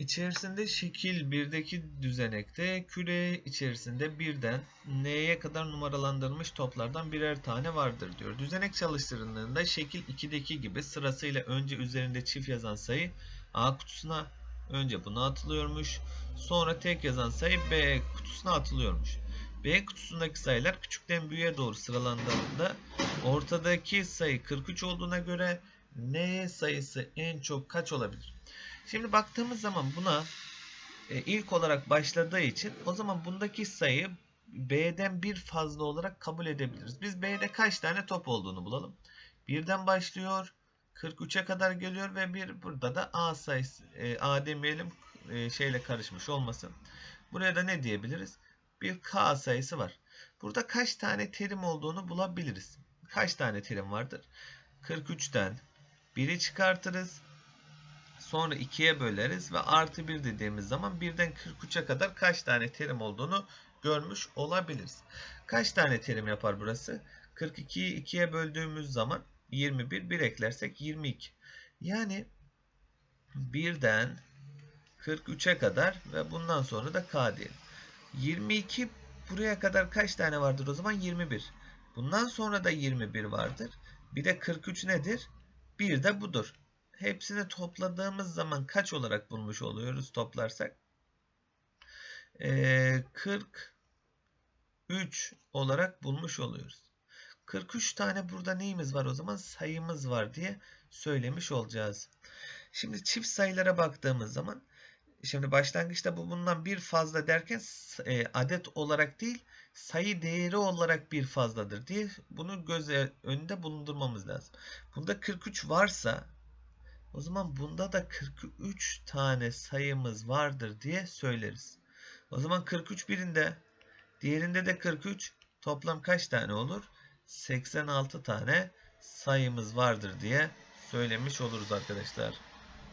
İçerisinde şekil 1'deki düzenekte küre içerisinde birden n'ye kadar numaralandırılmış toplardan birer tane vardır diyor. Düzenek çalıştırıldığında şekil 2'deki gibi sırasıyla önce üzerinde çift yazan sayı A kutusuna önce buna atılıyormuş. Sonra tek yazan sayı B kutusuna atılıyormuş. B kutusundaki sayılar küçükten büyüğe doğru sıralandığında ortadaki sayı 43 olduğuna göre N sayısı en çok kaç olabilir? Şimdi baktığımız zaman buna e, ilk olarak başladığı için o zaman bundaki sayı B'den bir fazla olarak kabul edebiliriz. Biz B'de kaç tane top olduğunu bulalım. Birden başlıyor. 43'e kadar geliyor ve bir burada da A sayısı e, A demeyelim e, şeyle karışmış olmasın. Buraya da ne diyebiliriz? Bir K sayısı var. Burada kaç tane terim olduğunu bulabiliriz. Kaç tane terim vardır? 43'ten 1'i çıkartırız. Sonra 2'ye böleriz ve artı 1 dediğimiz zaman birden 43'e kadar kaç tane terim olduğunu görmüş olabiliriz. Kaç tane terim yapar burası? 42'yi 2'ye böldüğümüz zaman 21, 1 eklersek 22. Yani birden 43'e kadar ve bundan sonra da k diyelim. 22 buraya kadar kaç tane vardır o zaman? 21. Bundan sonra da 21 vardır. Bir de 43 nedir? Bir de budur. Hepsini topladığımız zaman kaç olarak bulmuş oluyoruz toplarsak? Ee, 43 olarak bulmuş oluyoruz. 43 tane burada neyimiz var o zaman? Sayımız var diye söylemiş olacağız. Şimdi çift sayılara baktığımız zaman şimdi başlangıçta bu bundan bir fazla derken e, adet olarak değil sayı değeri olarak bir fazladır diye bunu göz önünde bulundurmamız lazım. Bunda 43 varsa o zaman bunda da 43 tane sayımız vardır diye söyleriz. O zaman 43 birinde, diğerinde de 43 toplam kaç tane olur? 86 tane sayımız vardır diye söylemiş oluruz arkadaşlar.